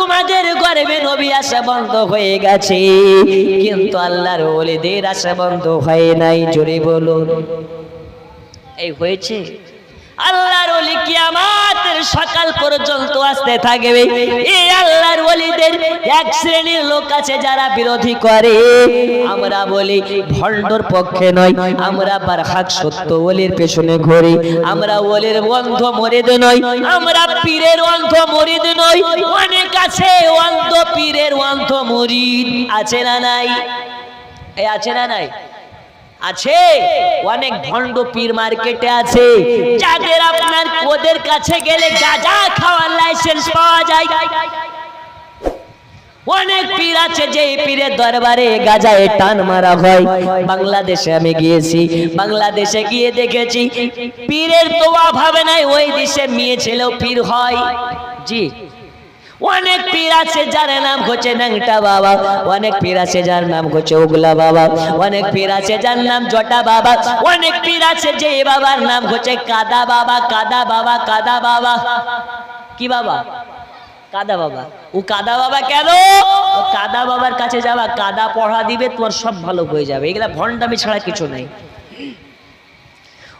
তোমাদের গর্বে নবী আসা বন্ধ হয়ে গেছে। কিন্তু আল্লাহর ওলিদের আসা বন্ধ হয় নাই, জোরে বলুন। এই হয়েছে? আল্লাহর ওলি কিয়ামাতের সকাল পর্যন্ত আসতে থাকবে। এই ওলিদের এক শ্রেণির লোক আছে যারা বিরোধী করে। আমরা বলি ভণ্ডর পক্ষে নয়, আমরা বারহাক সত্য ওলির পেছনে ঘুরি। আমরা ওলির অন্ধ মরিদ নই, আমরা পীরের অন্ধ মরিদ নই। অনেক আছে অন্ধ পীরের অন্ধ মরিদ। আছে না নাই? এই আছে না নাই? আছে। অনেক ভণ্ড পীর মার্কেটে আছে। যাদের আপনার ওদের কাছে গেলে গাঁজা খাওয়ার লাইসেন্স পাওয়া যায় অনেক পীর আছে যে পীরের দরবারে গাজায় টান মারা হয়। বাংলাদেশে আমি গিয়েছি, বাংলাদেশে গিয়ে দেখেছি, পীরের তো অভাবে নাই, ওই দেশে মেয়ে ছেলেও পীর হয়। জি। অনেক পীর আছে, যার নাম হচ্ছে ন্যাংটা বাবা। অনেক পীর আছে, যার নাম হচ্ছে ওগলা বাবা। অনেক পীর আছে, যার নাম জটা বাবা। অনেক পীর আছে যে বাবার নাম হচ্ছে কাদা বাবা কাদা বাবা কাদা বাবা। কি বাবা? কাদা বাবা। ও কাদা বাবা কেন? ও কাদা বাবার কাছে যাবা কাদা পড়া দিবে, তোমার সব ভালো হয়ে যাবে। এগুলা ভণ্ডামি ছাড়া কিছু নাই।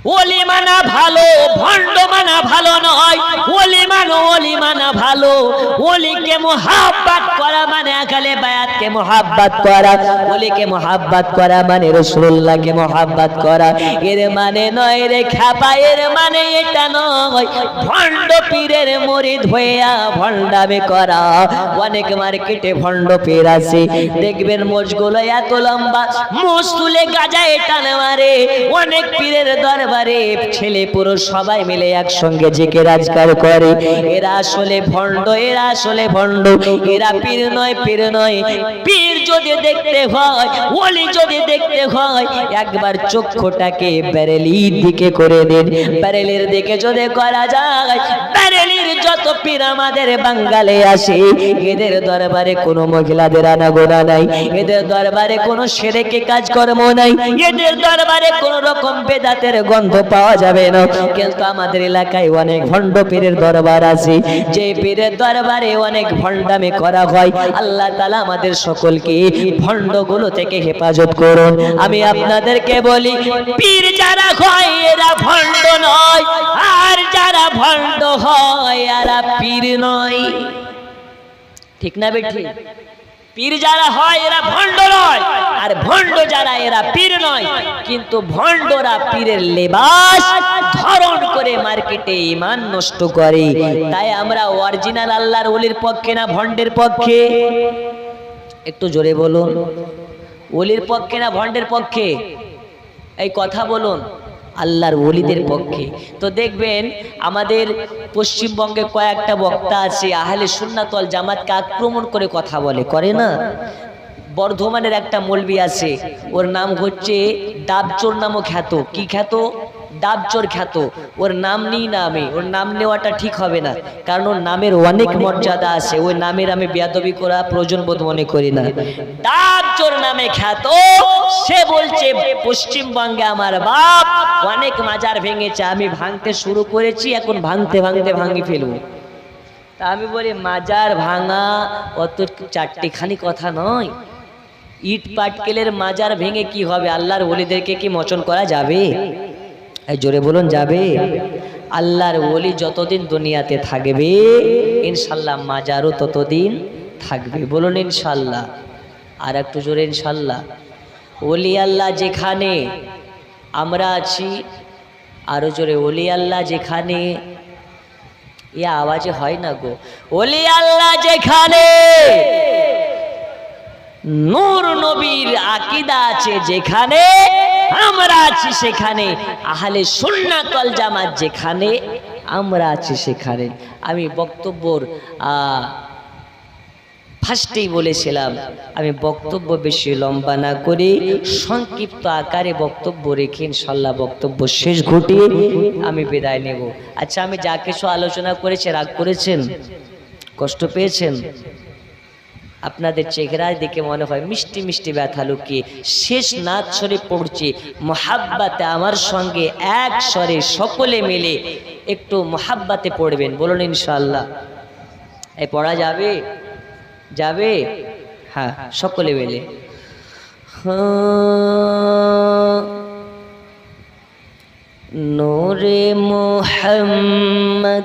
ওলি মানা ভালো, ভণ্ড মানা ভালো নয়। ওলি মানো, ওলি মানা ভালো। ওলিকে মোহাব্বত করা মানে আকালে বায়াতকে মোহাব্বত করা। ওলিকে মোহাব্বত করা মানে রসুল্লাহকে মোহাব্বত করা। এর মানে নয় রে খ্যাপা, এর মানে এটা নয়। ভণ্ড পীরের মরিদ হইয়া ভণ্ডামে করা। অনেক মার্কেটে ভণ্ড পীর আছে। দেখবেন মোজগুলো এত লম্বা মোজ তুলে গাজায় টান মারে। অনেক পীরের দরবারে ছেলে পুরুষ সবাই মিলে একসঙ্গে জেকে রাজগার করে। এরা আসলে ভণ্ড, এরা আসলে ভণ্ড। এরা পীর নয় পীর নয়। পীর যদি দেখতে হয়, ওলি যদি দেখতে হয়, একবার চক্ষুটাকে ব্যারেলির দিকে করে দিন। ব্যারেলের দিকে যদি করা যায়, ব্যারেলির যত পীর আমাদের বাঙ্গালে আসে, এদের দরবারে কোনো মহিলাদের আনাগোনা নাই। এদের দরবারে কোনো সেরেকে কাজকর্ম নাই। এদের দরবারে কোনো রকম বেদাতের গন্ধ পাওয়া যাবে না। কিন্তু আমাদের এলাকায় অনেক ভণ্ড পীরের দরবার আছে। যে পীরের দরবারে অনেক ভণ্ডামি করা হয়। আল্লাহ তালা আমাদের সকলকে ভণ্ডগুলো থেকে হেফাজত করুন। আমি আপনাদেরকে বলি, পীর যারা হয়, এরা ভণ্ড নয়। আর যারা ভণ্ড হয়, এরা পীর নয়। ঠিক না বেঠি? পীর যারা হয়, এরা ভণ্ড নয়। আর ভণ্ড যারা, এরা পীর নয়। কিন্তু ভণ্ডরা পীরের লেবাস ধরন করে মার্কেটে ইমান নষ্ট করে। তাই আমরা অরিজিনাল আল্লাহর ওলির পক্ষে না ভণ্ডের পক্ষে? একটু জোরে বলুন। ওলির পক্ষে না ভণ্ডের পক্ষে? এই কথা বলুন। আল্লাহর ওলিদের পক্ষে। তো দেখবেন আমাদের পশ্চিমবঙ্গে কয়েকটা বক্তা আছে, আহলে সুন্নাতল জামাতকে আক্রমণ করে কথা বলে, করে না? বর্ধমানের একটা মলবি আছে, ওর নাম হচ্ছে ডাবচোর নামও খ্যাত। কি খ্যাত? ডাবচোর খ্যাত। ওর নাম নিই না আমি, ওর নাম নেওয়াটা ঠিক হবে না। কারণ ওর নামের অনেক মর্যাদা আছে, ওই নামের আমি বেয়াদবি করা প্রয়োজন বোধ মনে করি না। ডাবচোর নামে খ্যাত, সে বলছে, পশ্চিমবঙ্গে আমার বাপ অনেক মাজার ভেঙেছে, আমি ভাঙতে শুরু করেছি, এখন ভাঙতে ভাঙতে ভাঙি ফেলব। তা আমি বলি, মাজার ভাঙা অত চারটিখানি কথা নয়। ইট পাটকেলের মাজার ভেঙে কি হবে? আল্লাহর ওলিদেরকে কি মোচন করা যাবে? জোরে বলুন, যাবে। আল্লাহর ওলি যতদিন দুনিয়াতে থাকবে, ইনশাল্লাহ মাজারও ততদিন থাকবে। বলুন, ইনশাল্লাহ। আর একটু জোরে, ইনশাল্লাহ। ওলি আল্লাহ যেখানে, আমরা আছি। আরও জোরে, ওলি আল্লাহ যেখানে। এ আওয়াজে হয় না গো। ওলি আল্লাহ যেখানে, নূর নবীর আকিদা আছে যেখানে আমরা আছি সেখানে, আহলে সুন্নাতল জামাত যেখানে, আমরা আছি সেখানে। আমি বক্তব্যর ফার্স্টেই বলেছিলাম, আমি বক্তব্য বেশি লম্বা না করে সংক্ষিপ্ত আকারে বক্তব্য রেখে ইনশাল্লাহ বক্তব্য শেষ ঘটিয়ে আমি বিদায় নেব। আচ্ছা আমি যা কিছু আলোচনা করেছি, রাগ করেছেন? কষ্ট পেয়েছেন? আপনাদের চেহারায় দেখে মনে হয় মিষ্টি মিষ্টি ব্যথা লুকিয়ে। শেষ নাচ স্বরে পড়ছে, মহাব্বাতে আমার সঙ্গে এক স্বরে সকলে মিলে একটু মহাব্বাতে পড়বেন। বলুন ইনশাল্লাহ এই পড়া যাবে? যাবে? হ্যাঁ সকলে বেলে নূরে মোহাম্মদ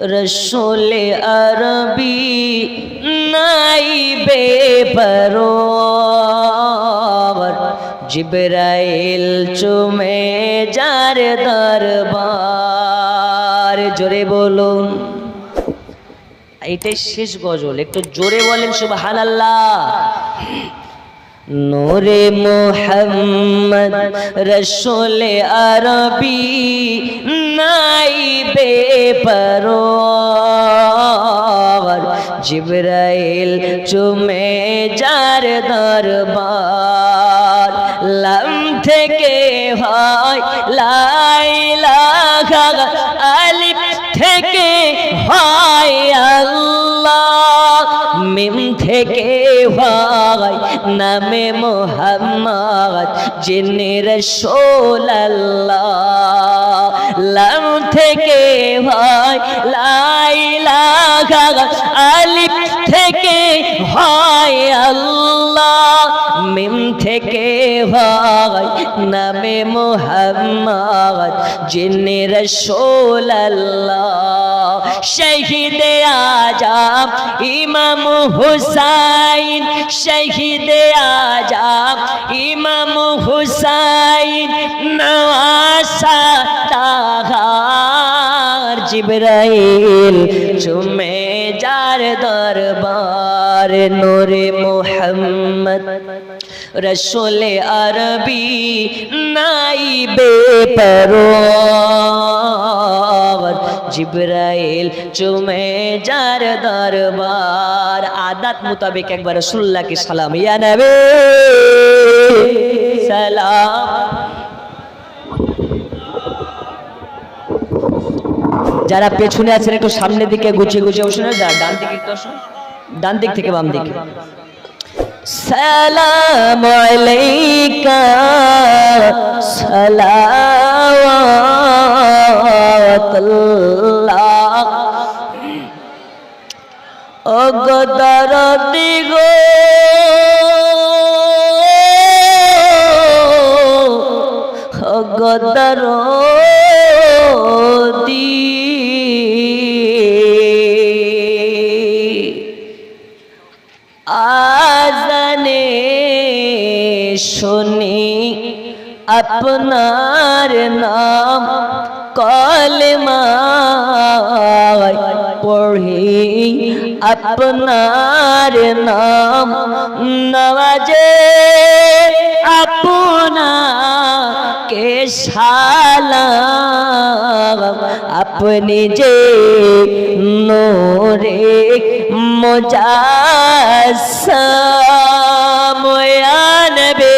রসুল আরবি নাই বেপরোয়ার। জিবরাইল চুমে যার দরবার। জোরে বলুন। এটাই শেষ গজল। একটু জোরে বলেন, সুবহানাল্লাহ। নূরে মোহাম্মদ রসুল আরবি নাই বে বেপরোয়ার। জিবরাইল চুমে যার দরবার। লাম থেকে হয় লাইলাহা, আলিফ থেকে হয় আল্লাহ। মিম থেকে হয়, নামে মোহাম্মদ, যিনি রসোল লাম থেকে হয় লাইলাহা আলিফ থেকে হয় আল্লাহ। মিম থেকে হয় নামে মোহাম্মদ, যিনি রসোল শহীদ আজাম, ইমাম হুসাইন, শহীদ আজাম, ইমাম হুসাইন নওয়াসা তাহার জিবরাইল, চুমে যার দরবার। নূরে মোহাম্মদ। রসুল আরবি নাই বেপরোয়ার জিবরাইল চুমে যার দরবার। আদাত মোতাবেক একবার রসুল্লাহকে সালাম। ইয়া নবী, সালাম। যারা পেছনে আছেন একটু সামনের দিকে গুছিয়ে গুছিয়ে বসুন যা ডান দিকে একটু আসুন। ডান দিক থেকে বাম দিকে সালাম আলাইকা সালাওয়াতুল্লাহ। ও গদরদি গো ও গদরদি শুনি আপনার নাম কলমায় পড়ি আপনার নাম নওয়াজে আপনাকে সালাম আপনি যে নোরে মুজাসসাম ইয়া নবী।